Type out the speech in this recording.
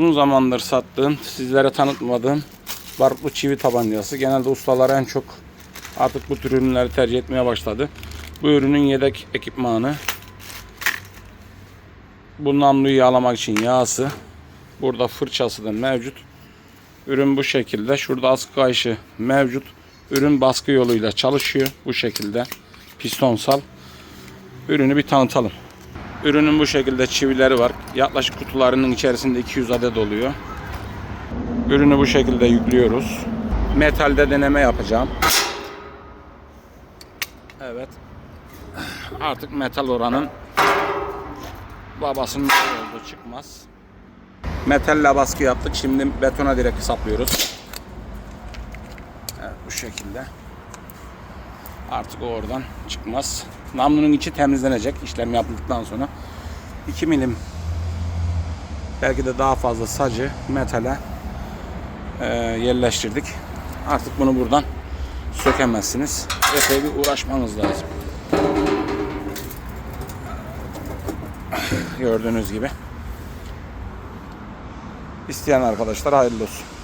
Uzun zamandır sattığım, sizlere tanıtmadığım barutlu çivi tabancası. Genelde ustalar en çok artık bu tür ürünleri tercih etmeye başladı. Bu ürünün yedek ekipmanı. Bu namluyu yağlamak için yağısı. Burada fırçası da mevcut. Ürün bu şekilde. Şurada askı kayışı mevcut. Ürün baskı yoluyla çalışıyor. Bu şekilde pistonsal. Ürünü bir tanıtalım. Ürünün bu şekilde çivileri var. Yaklaşık kutularının içerisinde 200 adet oluyor. Ürünü bu şekilde yüklüyoruz. Metalde deneme yapacağım. Evet. Artık metal oranın babasının olduğu çıkmaz. Metalle baskı yaptık. Şimdi betona direkt saplıyoruz. Evet bu şekilde. Artık o oradan çıkmaz. Namlunun içi temizlenecek işlem yapıldıktan sonra. 2 milim belki de daha fazla sacı metale e, yerleştirdik. Artık bunu buradan sökemezsiniz. Epey bir uğraşmanız lazım. Gördüğünüz gibi. İsteyen arkadaşlar hayırlı olsun.